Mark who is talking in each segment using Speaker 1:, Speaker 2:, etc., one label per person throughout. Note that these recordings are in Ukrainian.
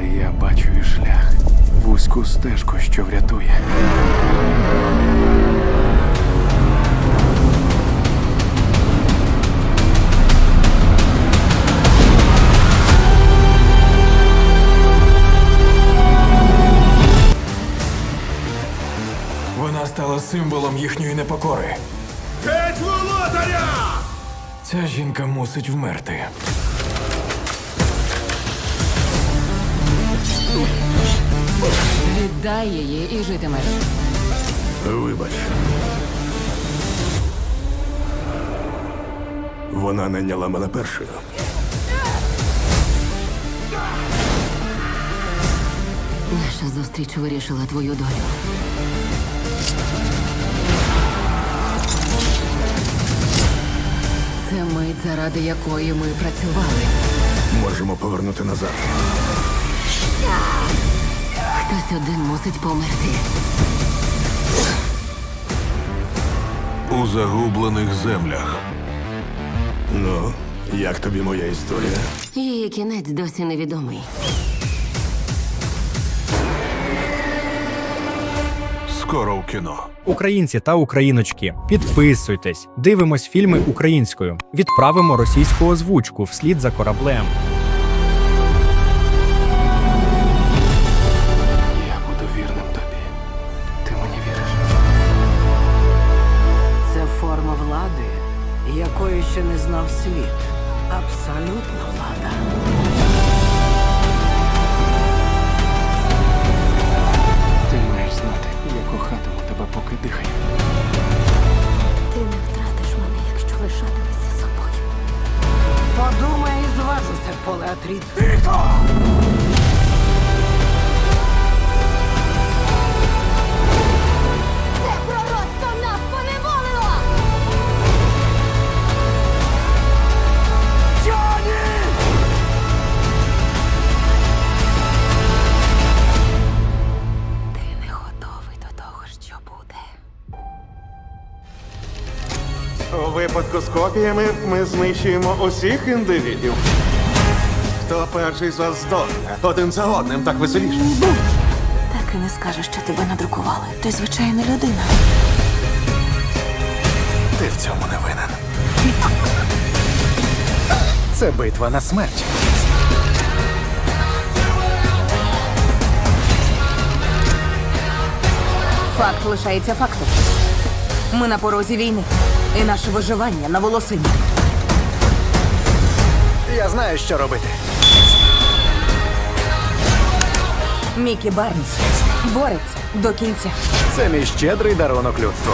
Speaker 1: Але я бачу і шлях, вузьку стежку, що врятує.
Speaker 2: Вона стала символом їхньої непокори.
Speaker 3: Геть володаря!
Speaker 2: Ця жінка мусить вмерти.
Speaker 4: Віддай її і житимеш.
Speaker 3: Вибач. Вона найняла мене першою.
Speaker 4: Наша зустріч вирішила твою долю. Це мить, заради якої ми працювали.
Speaker 3: Можемо повернути назад.
Speaker 4: Хтось один мусить померти.
Speaker 3: У загублених землях. Ну, як тобі моя історія?
Speaker 4: Її кінець досі невідомий.
Speaker 3: Скоро в кіно.
Speaker 5: Українці та україночки, підписуйтесь, дивимось фільми українською, відправимо російську озвучку вслід за кораблем.
Speaker 6: Ще світ. Абсолютна
Speaker 7: У випадку з копіями ми знищуємо усіх індивідів. Хто перший з вас здохне? Один за одним так веселіше.
Speaker 8: Так і не скажеш, що тебе надрукували. Ти звичайна людина.
Speaker 3: Ти в цьому не винен.
Speaker 5: Це битва на смерть.
Speaker 8: Факт лишається фактом. Ми на порозі війни. І наше виживання на волосині.
Speaker 5: Я знаю, що робити.
Speaker 8: Мікі Барнс бореться до кінця.
Speaker 5: Це мій щедрий дарунок людству.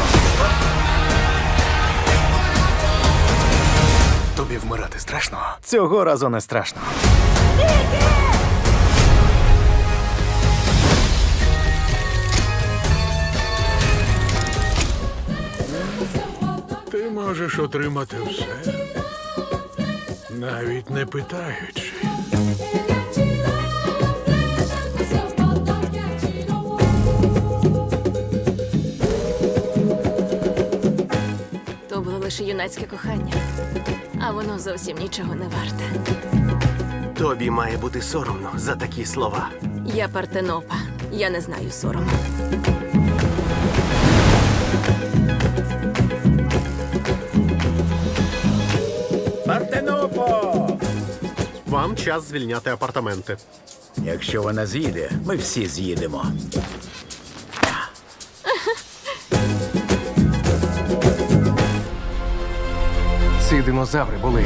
Speaker 3: Тобі вмирати страшно.
Speaker 5: Цього разу не страшно.
Speaker 3: Ти можеш отримати все, навіть не питаючи.
Speaker 9: То було лише юнацьке кохання, а воно зовсім нічого не варте.
Speaker 10: Тобі має бути соромно за такі слова.
Speaker 9: Я партенопа, я не знаю сорому.
Speaker 10: Час звільняти апартаменти.
Speaker 11: Якщо вона з'їде, ми всі з'їдемо.
Speaker 2: Ці динозаври були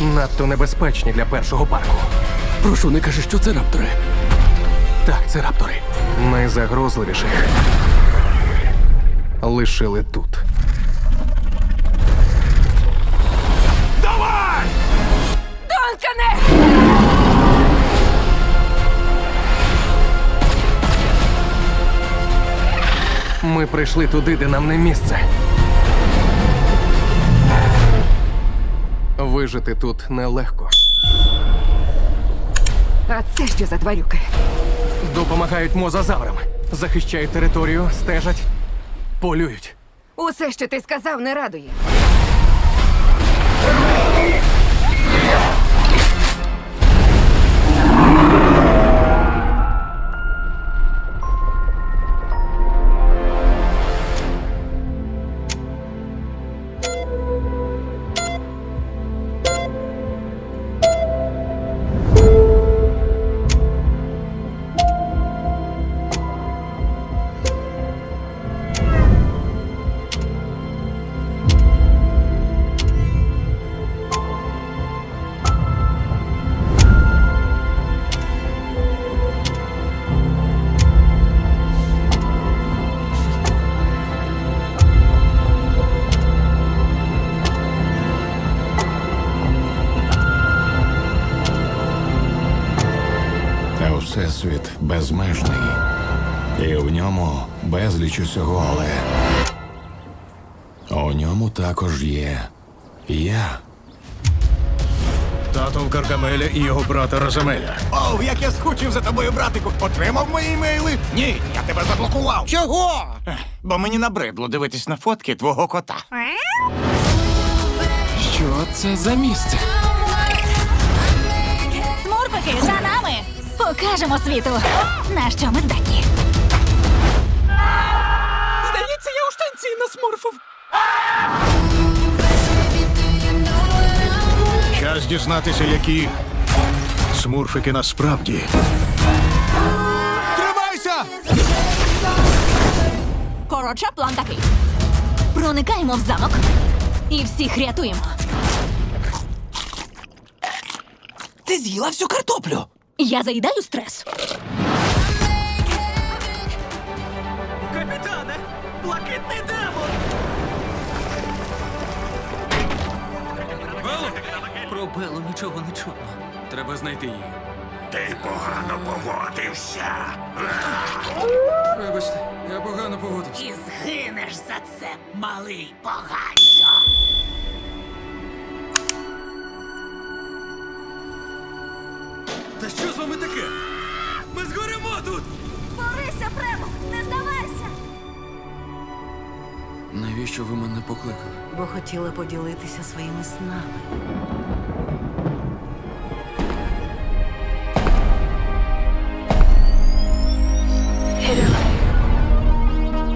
Speaker 2: надто небезпечні для першого парку. Прошу, не кажи, що це раптори. Так, це раптори. Найзагрозливіших лишили тут. Ми прийшли туди, де нам не місце. Вижити тут нелегко.
Speaker 8: А це що за тварюки?
Speaker 2: Допомагають мозазаврам. Захищають територію, стежать, полюють.
Speaker 8: Усе, що ти сказав, не радує.
Speaker 3: Безліч усього, але у ньому також є я.
Speaker 12: Тато Каркамеля і його брата Розамеля.
Speaker 13: Оу, як я скучив за тобою, братику. Отримав мої імейли? Ні, я тебе заблокував. Чого? Бо мені набридло дивитись на фотки твого кота.
Speaker 14: Що це за місце?
Speaker 6: Смурфики, за нами! Покажемо світу, на що ми здатні.
Speaker 14: Здається, я у штанці насмурфив.
Speaker 12: Час дізнатися, які смурфики насправді.
Speaker 13: Тримайся!
Speaker 6: Коротше, план такий. Проникаємо в замок і всіх рятуємо.
Speaker 13: Ти з'їла всю картоплю.
Speaker 6: Я заїдаю стрес.
Speaker 14: Про Белу нічого не чутно. Треба знайти її.
Speaker 13: Ти погано поводився.
Speaker 14: Вибачте, я погано поводився.
Speaker 13: І згинеш за це, малий поганцю.
Speaker 14: Та що з вами таке? Ми згоремо тут!
Speaker 6: Борися, Премо, не здавайся!
Speaker 14: Навіщо ви мене покликали?
Speaker 11: Бо хотіли поділитися своїми снами.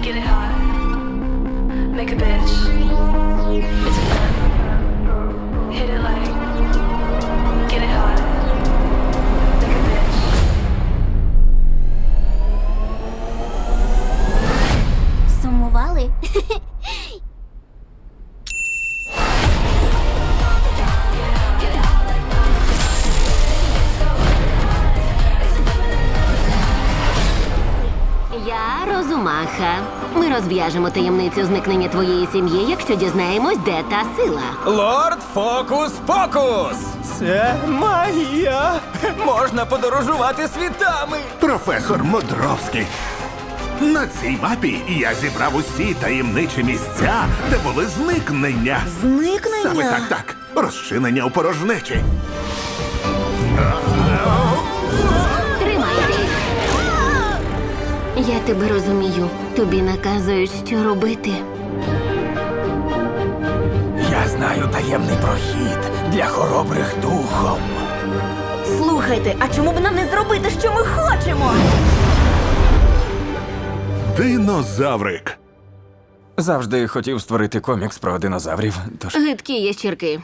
Speaker 9: Get it high. Make a bitch. It's
Speaker 4: розв'яжемо таємницю зникнення твоєї сім'ї, якщо дізнаємось, де та сила.
Speaker 13: Лорд Фокус Покус! Це магія! Можна подорожувати світами!
Speaker 3: Професор Мудровський. На цій мапі я зібрав усі таємничі місця, де були зникнення.
Speaker 15: Зникнення?
Speaker 3: Саме так, так. Розчинення у порожнечі.
Speaker 4: Я тебе розумію. Тобі наказують, що робити.
Speaker 13: Я знаю таємний прохід для хоробрих духом.
Speaker 15: Слухайте, а чому б нам не зробити, що ми хочемо?
Speaker 3: Динозаврик.
Speaker 13: Завжди хотів створити комікс про динозаврів. Тож
Speaker 4: Гидкі ящірки.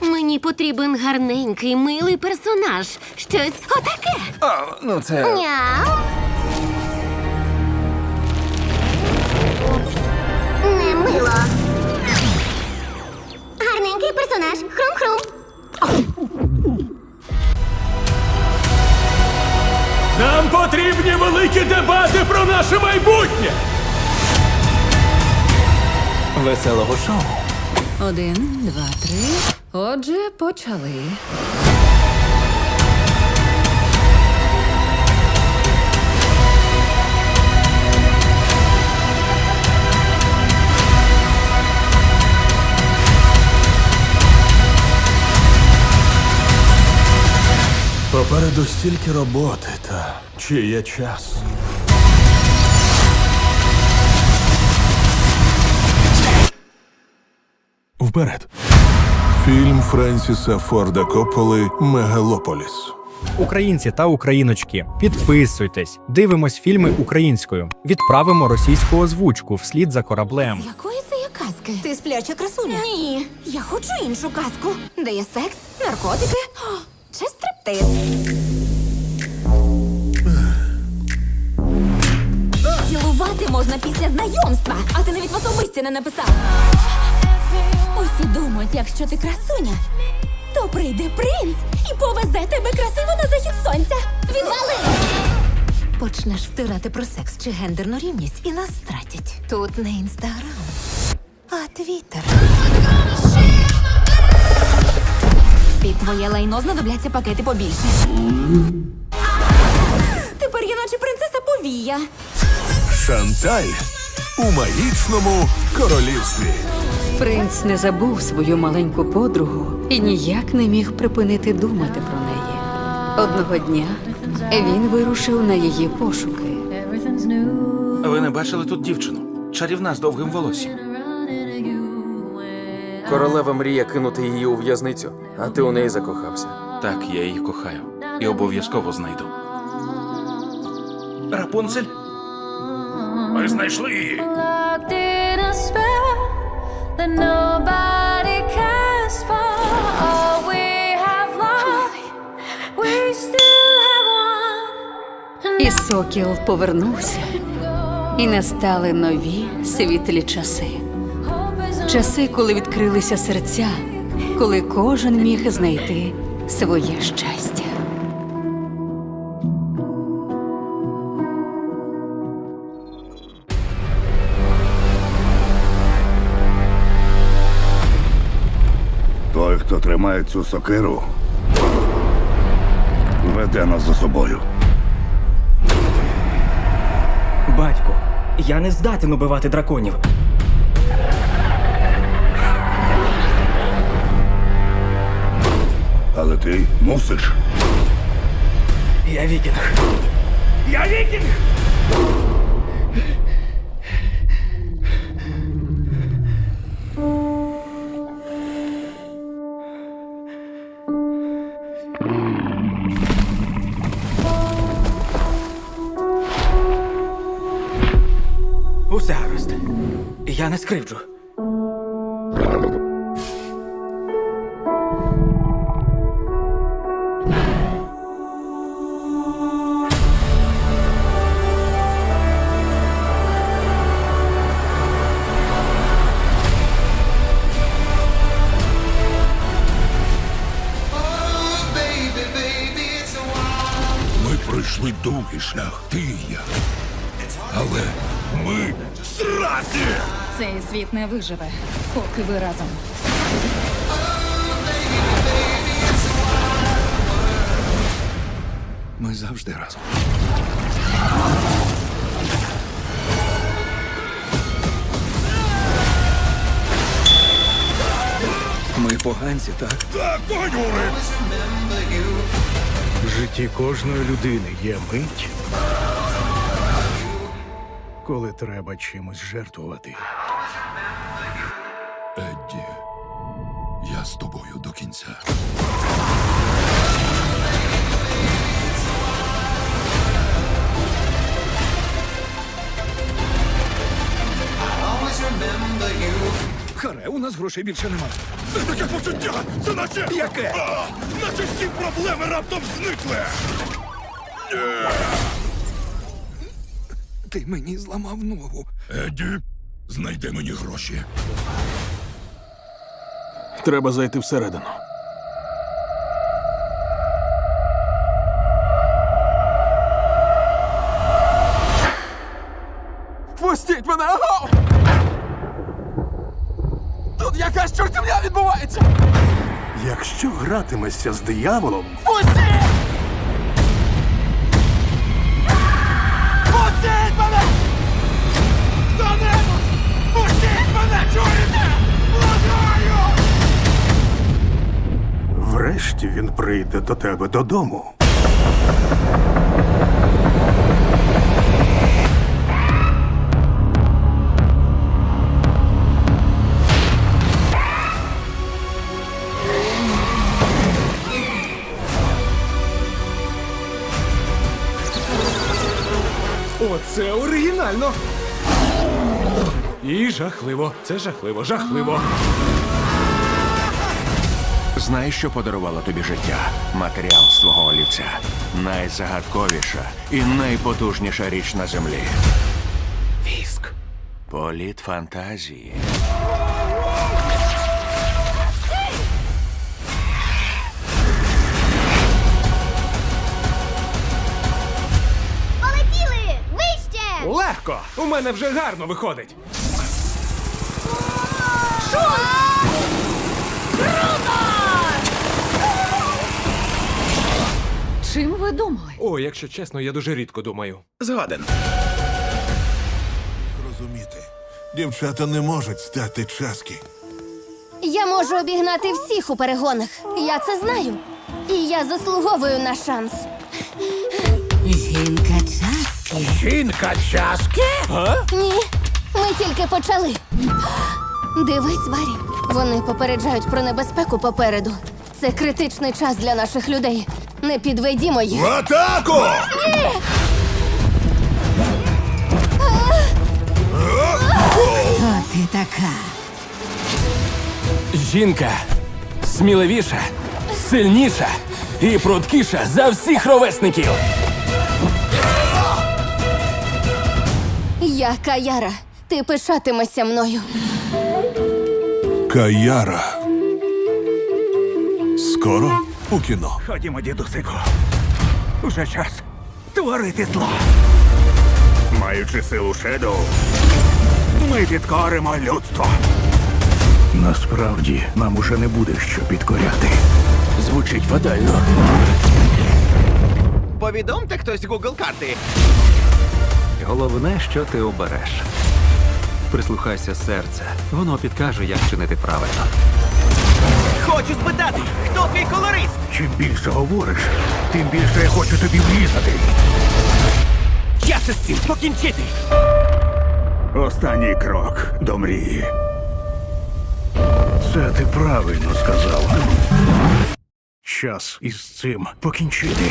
Speaker 4: Мені потрібен гарненький, милий персонаж. Щось отаке.
Speaker 13: О, ну це.
Speaker 4: Няу. Мило. Гарненький персонаж. Хрум-хрум.
Speaker 14: Нам потрібні великі дебати про наше майбутнє!
Speaker 13: Веселого шоу.
Speaker 15: Один, два, три. Отже, почали.
Speaker 3: Попереду стільки роботи та чи є час. Вперед. Фільм Френсіса Форда Копполи Мегалополіс.
Speaker 5: Українці та україночки, підписуйтесь, дивимось фільми українською, відправимо російську озвучку вслід за кораблем.
Speaker 6: Якої це є казки?
Speaker 15: Ти спляча красуня.
Speaker 6: Ні, я хочу іншу казку, де є секс, наркотики о, чи стриптиз. Цілувати можна після знайомства, а ти навіть в особисті не написав. Усі думають, якщо ти красуня, то прийде принц і повезе тебе красиво на захід сонця. Відвали! Почнеш втирати про секс чи гендерну рівність і нас стратять. Тут не інстаграм, а твіттер. Під твоє лайно знадобляться пакети побільше. Тепер я наче принцеса повія.
Speaker 16: Шанталь у магічному королівстві.
Speaker 15: Принц не забув свою маленьку подругу і ніяк не міг припинити думати про неї. Одного дня він вирушив на її пошуки.
Speaker 14: Ви не бачили тут дівчину? Чарівна з довгим волоссям.
Speaker 17: Королева мріє кинути її у в'язницю, а ти у неї закохався.
Speaker 14: Так, я її кохаю. І обов'язково знайду. Рапунцель? Ми знайшли її.
Speaker 15: І сокіл повернувся, і настали нові світлі часи. Часи, коли відкрилися серця, коли кожен міг знайти своє щастя.
Speaker 16: Той, хто тримає цю сокиру, веде нас за собою.
Speaker 8: Батько, я не здатен убивати драконів.
Speaker 16: Але ти мусиш.
Speaker 8: Я вікінг. Я вікінг! Усе гаразд. Я не скривджу.
Speaker 16: Пройшли довгий шлях, ти і я. Але ми зраді!
Speaker 6: Цей світ не виживе, поки ви разом.
Speaker 16: Ми завжди разом.
Speaker 17: Ми поганці, так?
Speaker 16: Так, погонюри!
Speaker 12: Житті кожної людини є мить, коли треба чимось жертвувати.
Speaker 16: Едді, я з тобою до кінця.
Speaker 17: Харе, у нас грошей більше немає.
Speaker 16: Це таке почуття! Це наче.
Speaker 17: Яке?
Speaker 16: А, наче всі проблеми раптом зникли!
Speaker 17: Ти мені зламав ногу.
Speaker 16: Едді, знайди мені гроші.
Speaker 12: Треба зайти всередину.
Speaker 17: Пустіть мене! Аго! Тут якась чортівня відбувається!
Speaker 12: Якщо гратимешся з дияволом,
Speaker 17: Пустіть! Пустіть мене! Хто-небудь! Пустіть мене, чуєте? Благаю!
Speaker 12: врешті він прийде до тебе додому.
Speaker 17: Оце оригінально! І жахливо. Це жахливо, жахливо.
Speaker 13: Знаєш, що подарувало тобі життя? Матеріал з твого олівця. Найзагадковіша і найпотужніша річ на землі. Віск. Політ фантазії.
Speaker 6: Вище!
Speaker 17: У мене вже гарно виходить.
Speaker 6: Чим ви
Speaker 18: ви думали?
Speaker 17: О, якщо чесно, я дуже рідко думаю.
Speaker 12: Згоден.
Speaker 3: Розуміти, дівчата не можуть стати часки.
Speaker 19: Я можу обігнати всіх у перегонах. Я це знаю. І я заслуговую на шанс. Жінка часки.
Speaker 12: Жінка часки?
Speaker 19: Ні, ми тільки почали. Дивись, Варі. Вони попереджають про небезпеку попереду. Це критичний час для наших людей. Не підведімо їх.
Speaker 3: В атаку!
Speaker 19: Ні!
Speaker 20: Хто ти така?
Speaker 17: Жінка сміливіша, сильніша і пруткіша за всіх ровесників.
Speaker 19: Я Каяра. Ти пишатимешся мною.
Speaker 3: Каяра. Скоро у кіно.
Speaker 12: Ходімо, дідусику. Уже час творити зло. Маючи силу Шедоу, ми підкоримо людство. Насправді нам уже не буде що підкоряти.
Speaker 17: Звучить фатально.
Speaker 21: Повідомте хтось Google карти.
Speaker 1: Головне, що ти обереш. Прислухайся серця. Воно підкаже, як чинити правильно.
Speaker 21: Хочу спитати, хто твій колорист?
Speaker 12: Чим більше говориш, тим більше я хочу тобі врізати.
Speaker 21: Час із цим покінчити.
Speaker 12: Останній крок до мрії. Це ти правильно сказав. Час із цим покінчити.